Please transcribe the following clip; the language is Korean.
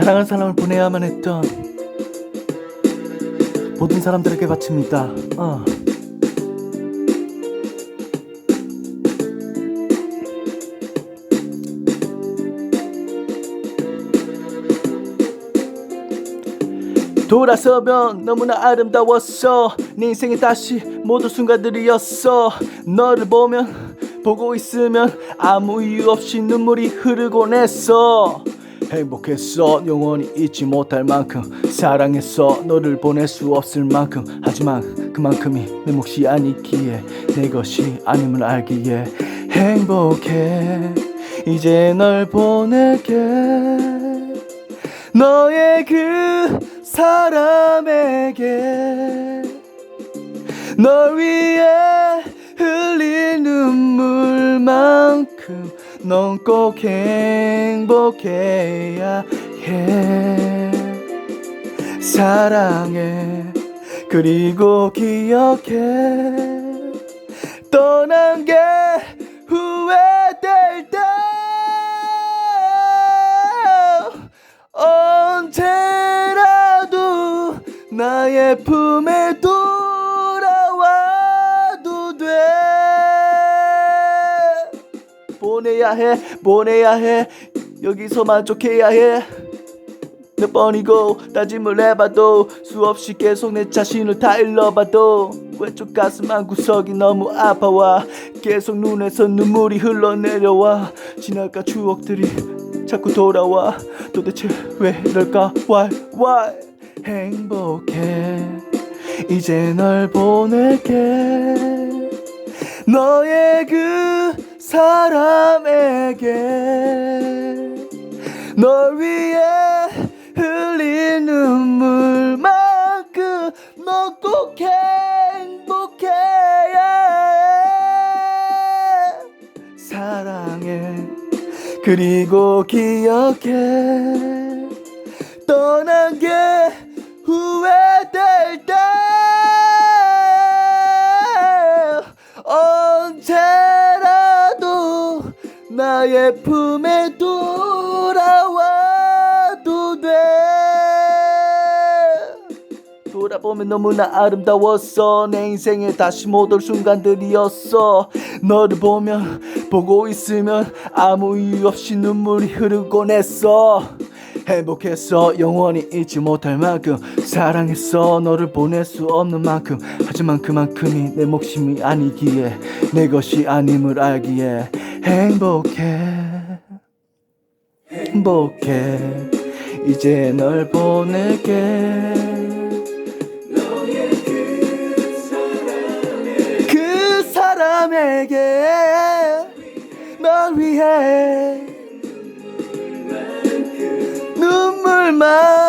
사랑하는 사람을 보내야만 했던 모든 사람들에게 바칩니다. 어. 돌아서면 너무나 아름다웠어 내 인생에 다시 모두 순간들이었어 너를 보면 보고 있으면 아무 이유 없이 눈물이 흐르곤 했어 행복했어 영원히 잊지 못할 만큼 사랑했어 너를 보낼 수 없을 만큼 하지만 그만큼이 내 몫이 아니기에 내 것이 아님을 알기에 행복해. 이제 널 보낼게. 너의 그 사람에게 널 위해 흘린 눈물만큼 넌 꼭 행복해야 해. 사랑해. 그리고 기억해. 떠난 게 후회될 때. 언제라도 나의 품에 돌아와도 보내야 해 보내야 해. 여기서 만족해야 해. 몇 번이고 따짐을 해봐도 수없이 계속 내 자신을 다 일러봐도 왼쪽 가슴 한 구석이 너무 아파와 계속 눈에서 눈물이 흘러내려와. 지나간 추억들이 자꾸 돌아와. 도대체 왜 이럴까? Why why? 행복해. 이제 널 보낼게. 너의 그 사람에게 널 위해 흘린 눈물만큼 너 꼭 행복해야 해 사랑해. 그리고 기억해. 떠난 게 후회될 때 나의 품에 돌아와도 돼 돌아보면 너무나 아름다웠어. 내 인생에 다시 못 올 순간들이었어. 너를 보면 보고 있으면 아무 이유 없이 눈물이 흐르곤 했어. 행복했어. 영원히 잊지 못할 만큼 사랑했어. 너를 보낼 수 없는 만큼. 하지만 그만큼이 내 몫임이 아니기에 내 것이 아님을 알기에 행복해. 행복해. 이제 널 보낼게. 그 사람에게 널 위해 눈물만